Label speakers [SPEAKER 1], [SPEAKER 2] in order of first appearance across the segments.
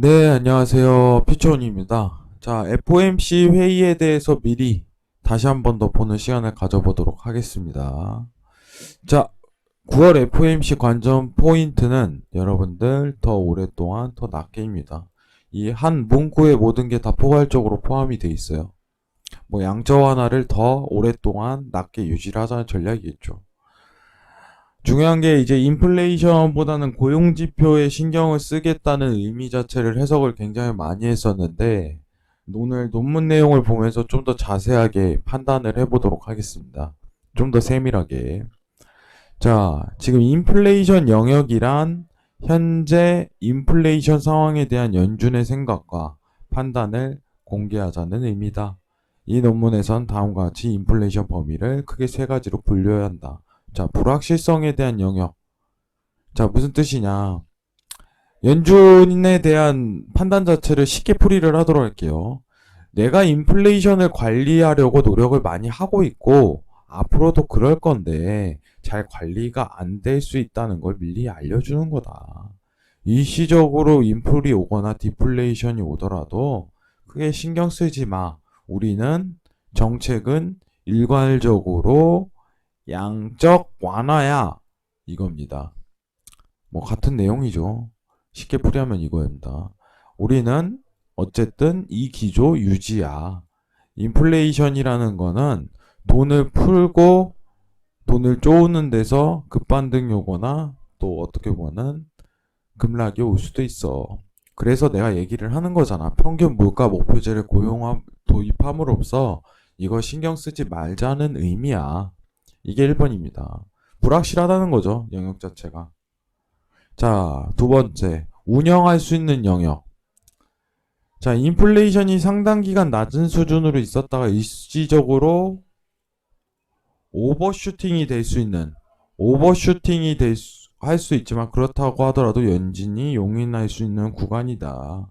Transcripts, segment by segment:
[SPEAKER 1] 네, 안녕하세요. 피초원입니다. 자, FOMC 회의에 대해서 미리 다시 한 번 더 보는 시간을 가져보도록 하겠습니다. 자, 9월 FOMC 관전 포인트는 여러분들 더 오랫동안 더 낮게입니다. 이 한 문구에 모든 게 다 포괄적으로 포함이 돼 있어요. 뭐 양적 완화를 더 오랫동안 낮게 유지를 하자는 전략이겠죠. 중요한 게 이제 인플레이션보다는 고용 지표에 신경을 쓰겠다는 의미 자체를 해석을 굉장히 많이 했었는데 오늘 논문 내용을 보면서 좀 더 자세하게 판단을 해보도록 하겠습니다. 좀 더 세밀하게. 자, 지금 인플레이션 영역이란 현재 인플레이션 상황에 대한 연준의 생각과 판단을 공개하자는 의미다. 이 논문에선 다음과 같이 인플레이션 범위를 크게 세 가지로 분류해야 한다. 자, 불확실성에 대한 영역. 자, 무슨 뜻이냐. 연준에 대한 판단 자체를 쉽게 풀이를 하도록 할게요. 내가 인플레이션을 관리하려고 노력을 많이 하고 있고, 앞으로도 그럴 건데, 잘 관리가 안 될 수 있다는 걸 미리 알려주는 거다. 일시적으로 인플이 오거나 디플레이션이 오더라도, 크게 신경 쓰지 마. 우리는 정책은 일괄적으로 양적 완화야 이겁니다. 뭐 같은 내용이죠. 쉽게 풀이하면 이거입니다. 우리는 어쨌든 이 기조 유지야. 인플레이션이라는 거는 돈을 풀고 돈을 쪼는 데서 급반등이 오거나 또 어떻게 보면 급락이 올 수도 있어. 그래서 내가 얘기를 하는 거잖아. 평균 물가 목표제를 고용함, 도입함으로써 이거 신경 쓰지 말자는 의미야. 이게 1번입니다. 불확실하다는 거죠. 영역 자체가. 자, 두 번째. 운영할 수 있는 영역. 자, 인플레이션이 상당 기간 낮은 수준으로 있었다가 일시적으로 오버슈팅이 될 수 있는 오버슈팅이 될 수, 할 수 있지만 그렇다고 하더라도 연진이 용인할 수 있는 구간이다.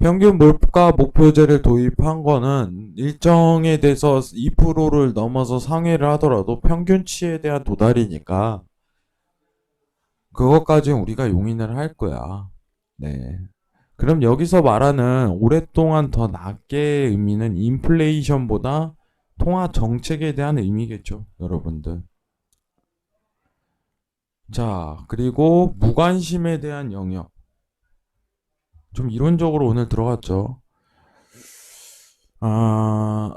[SPEAKER 1] 평균 물가 목표제를 도입한 거는 일정에 대해서 2%를 넘어서 상회를 하더라도 평균치에 대한 도달이니까 그것까지 우리가 용인을 할 거야. 네. 그럼 여기서 말하는 오랫동안 더 낮게 의미는 인플레이션보다 통화 정책에 대한 의미겠죠, 여러분들. 자, 그리고 무관심에 대한 영역. 좀 이론적으로 오늘 들어갔죠. 아,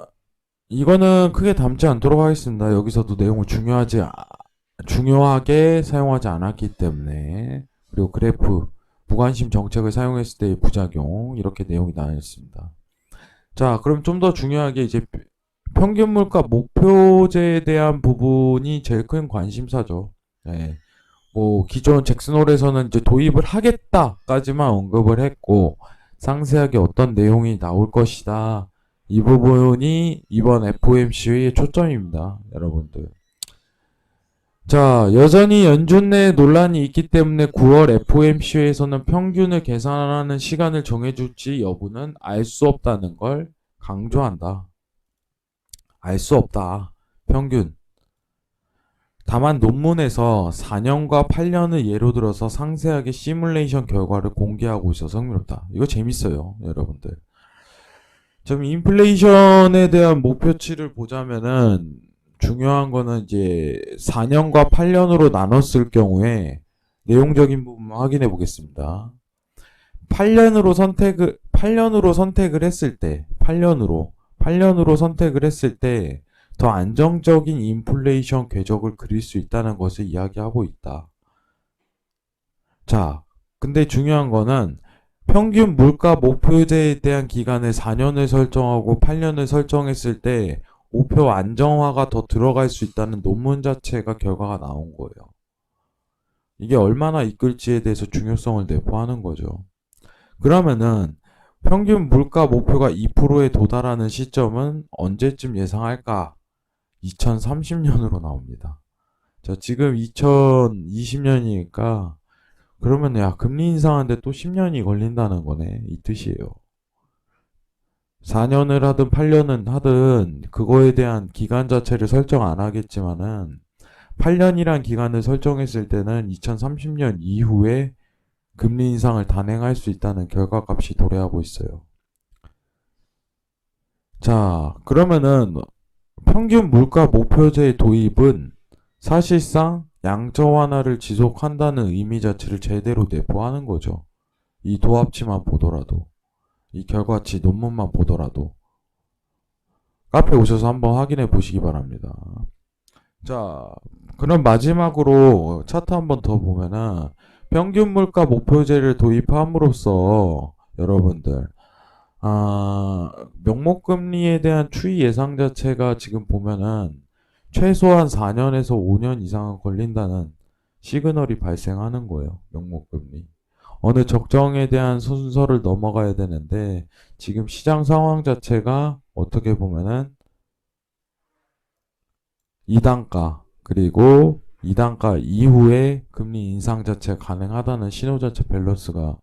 [SPEAKER 1] 이거는 크게 담지 않도록 하겠습니다. 여기서도 내용을 중요하지, 아- 중요하게 사용하지 않았기 때문에. 그리고 그래프, 무관심 정책을 사용했을 때의 부작용, 이렇게 내용이 나와 있습니다. 자, 그럼 좀 더 중요하게 이제 평균 물가 목표제에 대한 부분이 제일 큰 관심사죠. 네. 뭐 기존 잭슨홀에서는 이제 도입을 하겠다까지만 언급을 했고 상세하게 어떤 내용이 나올 것이다. 이 부분이 이번 FOMC의 초점입니다, 여러분들. 자, 여전히 연준 내 논란이 있기 때문에 9월 FOMC에서는 평균을 계산하는 시간을 정해줄지 여부는 알 수 없다는 걸 강조한다. 알 수 없다. 평균. 다만 논문에서 4년과 8년을 예로 들어서 상세하게 시뮬레이션 결과를 공개하고 있어서 흥미롭다. 이거 재밌어요, 여러분들. 좀 인플레이션에 대한 목표치를 보자면은 중요한 거는 이제 4년과 8년으로 나눴을 경우에 내용적인 부분 확인해 보겠습니다. 8년으로 선택을 8년으로 선택을 했을 때 8년으로 8년으로 선택을 했을 때 더 안정적인 인플레이션 궤적을 그릴 수 있다는 것을 이야기하고 있다. 자, 근데 중요한 거는 평균 물가 목표제에 대한 기간을 4년을 설정하고 8년을 설정했을 때 목표 안정화가 더 들어갈 수 있다는 논문 자체가 결과가 나온 거예요. 이게 얼마나 이끌지에 대해서 중요성을 내포하는 거죠. 그러면은 평균 물가 목표가 2%에 도달하는 시점은 언제쯤 예상할까? 2030년으로 나옵니다. 자, 지금 2020년이니까 그러면 야, 금리 인상하는데 또 10년이 걸린다는 거네. 이 뜻이에요. 4년을 하든 8년은 하든 그거에 대한 기간 자체를 설정 안 하겠지만은 8년이란 기간을 설정했을 때는 2030년 이후에 금리 인상을 단행할 수 있다는 결과값이 도래하고 있어요. 자, 그러면은 평균 물가 목표제의 도입은 사실상 양적 완화를 지속한다는 의미 자체를 제대로 내포하는 거죠. 이 도합치만 보더라도, 이 결과치 논문만 보더라도, 카페 오셔서 한번 확인해 보시기 바랍니다. 자, 그럼 마지막으로 차트 한번 더 보면은, 평균 물가 목표제를 도입함으로써, 여러분들, 아, 명목금리에 대한 추이 예상 자체가 지금 보면은, 최소한 4년에서 5년 이상은 걸린다는 시그널이 발생하는 거예요. 명목금리. 어느 적정에 대한 순서를 넘어가야 되는데 지금 시장 상황 자체가 어떻게 보면은 2단가 그리고 2단가 이후에 금리 인상 자체 가능하다는 신호 자체 밸런스가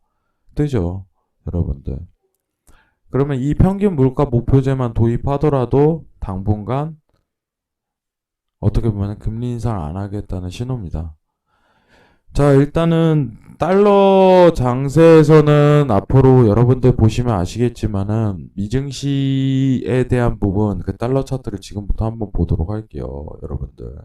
[SPEAKER 1] 뜨죠. 여러분들. 그러면 이 평균 물가 목표제만 도입하더라도 당분간 어떻게 보면 금리 인상을 안 하겠다는 신호입니다. 자, 일단은 달러 장세에서는 앞으로 여러분들 보시면 아시겠지만은 미증시에 대한 부분 그 달러 차트를 지금부터 한번 보도록 할게요, 여러분들.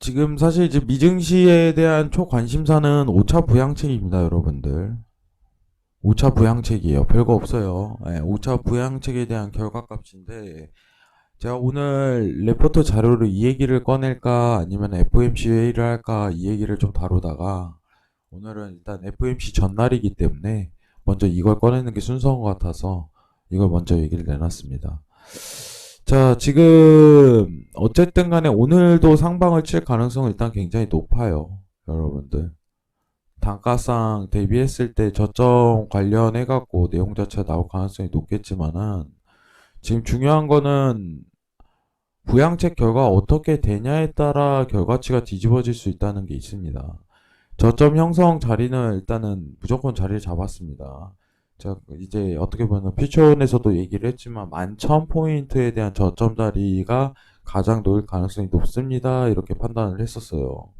[SPEAKER 1] 지금 사실 이제 미증시에 대한 초관심사는 5차 부양책입니다, 여러분들. 5차 부양책이에요. 별거 없어요. 예, 5차 부양책에 대한 결과값인데, 제가 오늘 레포트 자료로 이 얘기를 꺼낼까, 아니면 FOMC 회의를 할까, 이 얘기를 좀 다루다가, 오늘은 일단 FOMC 전날이기 때문에, 먼저 이걸 꺼내는 게 순서인 것 같아서, 이걸 먼저 얘기를 내놨습니다. 자, 지금, 어쨌든 간에 오늘도 상방을 칠 가능성은 일단 굉장히 높아요. 여러분들. 단가상 대비했을 때 저점 관련해 갖고 내용 자체가 나올 가능성이 높겠지만은 지금 중요한 거는 부양책 결과 어떻게 되냐에 따라 결과치가 뒤집어질 수 있다는 게 있습니다. 저점 형성 자리는 일단은 무조건 자리를 잡았습니다. 자, 이제 어떻게 보면 퓨처온에서도 얘기를 했지만 11,000포인트에 대한 저점 자리가 가장 놓일 가능성이 높습니다. 이렇게 판단을 했었어요.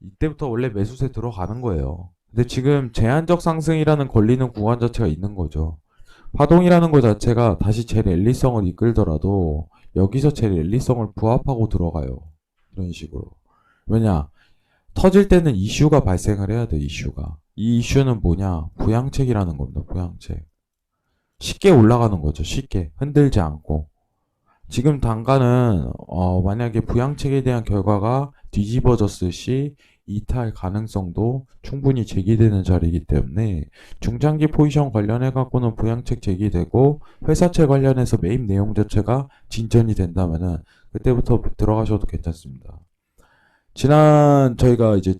[SPEAKER 1] 이때부터 원래 매수세 들어가는 거예요. 근데 지금 제한적 상승이라는 걸리는 구간 자체가 있는 거죠. 파동이라는 것 자체가 다시 제 랠리성을 이끌더라도 여기서 제 랠리성을 부합하고 들어가요. 이런 식으로. 왜냐? 터질 때는 이슈가 발생을 해야 돼, 이슈가. 이 이슈는 뭐냐? 부양책이라는 겁니다, 부양책. 쉽게 올라가는 거죠, 쉽게. 흔들지 않고. 지금 단가는, 어, 만약에 부양책에 대한 결과가 뒤집어졌을 시 이탈 가능성도 충분히 제기되는 자리이기 때문에 중장기 포지션 관련해 갖고는 부양책 제기되고 회사채 관련해서 매입 내용 자체가 진전이 된다면은 그때부터 들어가셔도 괜찮습니다. 지난 저희가 이제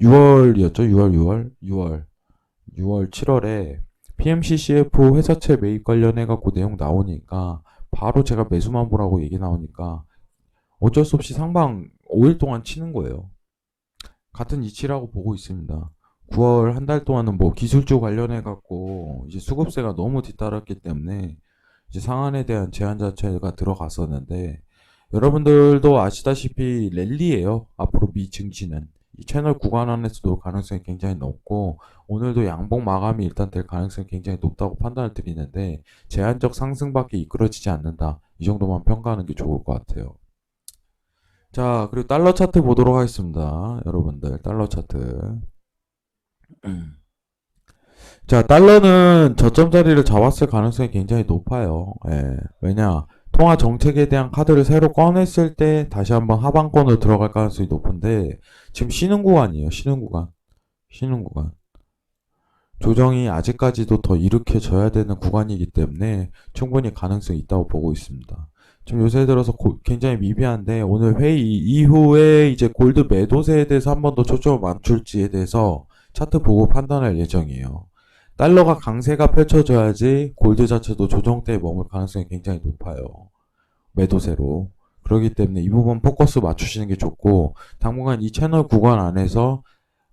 [SPEAKER 1] 6월이었죠? 6월, 6월, 6월, 6월, 7월에 PMCCF 회사채 매입 관련해 갖고 내용 나오니까 바로 제가 매수만 보라고 얘기 나오니까 어쩔 수 없이 상방 5일 동안 치는 거예요. 같은 이치라고 보고 있습니다. 9월 한 달 동안은 뭐 기술주 관련해 갖고 이제 수급세가 너무 뒤따랐기 때문에 이제 상한에 대한 제한 자체가 들어갔었는데 여러분들도 아시다시피 랠리예요. 앞으로 미 증시는 이 채널 구간 안에서도 가능성이 굉장히 높고 오늘도 양봉 마감이 일단 될 가능성이 굉장히 높다고 판단을 드리는데 제한적 상승밖에 이끌어지지 않는다. 이 정도만 평가하는 게 좋을 것 같아요. 자, 그리고 달러 차트 보도록 하겠습니다. 여러분들, 달러 차트. 자, 달러는 저점 자리를 잡았을 가능성이 굉장히 높아요. 예. 왜냐, 통화 정책에 대한 카드를 새로 꺼냈을 때 다시 한번 하방권으로 들어갈 가능성이 높은데, 지금 쉬는 구간이에요. 쉬는 구간. 쉬는 구간. 조정이 아직까지도 더 일으켜져야 되는 구간이기 때문에 충분히 가능성이 있다고 보고 있습니다. 지금 요새 들어서 고- 굉장히 미비한데 오늘 회의 이후에 이제 골드 매도세에 대해서 한 번 더 초점을 맞출지에 대해서 차트 보고 판단할 예정이에요. 달러가 강세가 펼쳐져야지 골드 자체도 조정대에 머물 가능성이 굉장히 높아요. 매도세로. 그렇기 때문에 이 부분 포커스 맞추시는 게 좋고 당분간 이 채널 구간 안에서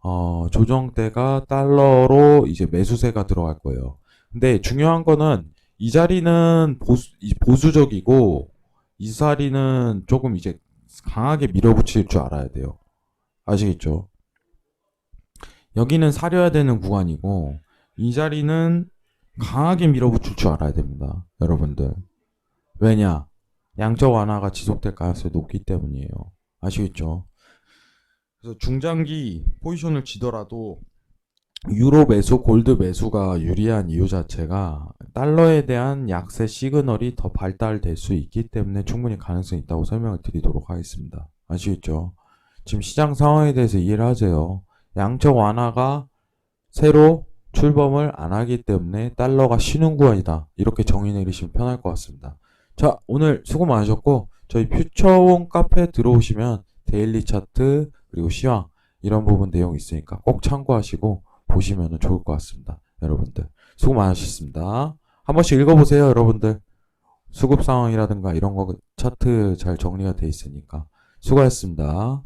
[SPEAKER 1] 어, 조정대가 달러로 이제 매수세가 들어갈 거예요. 근데 중요한 거는 이 자리는 보수, 이- 보수적이고 이 자리는 조금 이제 강하게 밀어붙일 줄 알아야 돼요. 아시겠죠? 여기는 사려야 되는 구간이고 이 자리는 강하게 밀어붙일 줄 알아야 됩니다. 여러분들. 왜냐? 양적 완화가 지속될 가능성이 높기 때문이에요. 아시겠죠? 그래서 중장기 포지션을 지더라도 유로 매수, 골드 매수가 유리한 이유 자체가 달러에 대한 약세 시그널이 더 발달될 수 있기 때문에 충분히 가능성이 있다고 설명을 드리도록 하겠습니다. 아시겠죠? 지금 시장 상황에 대해서 이해를 하세요. 양적 완화가 새로 출범을 안 하기 때문에 달러가 쉬는 구간이다. 이렇게 정의 내리시면 편할 것 같습니다. 자, 오늘 수고 많으셨고, 저희 퓨처원 카페 들어오시면 데일리 차트, 그리고 시황, 이런 부분 내용 있으니까 꼭 참고하시고 보시면 좋을 것 같습니다. 여러분들. 수고 많으셨습니다. 한 번씩 읽어보세요, 여러분들. 수급 상황이라든가 이런 거 차트 잘 정리가 돼 있으니까. 수고하셨습니다.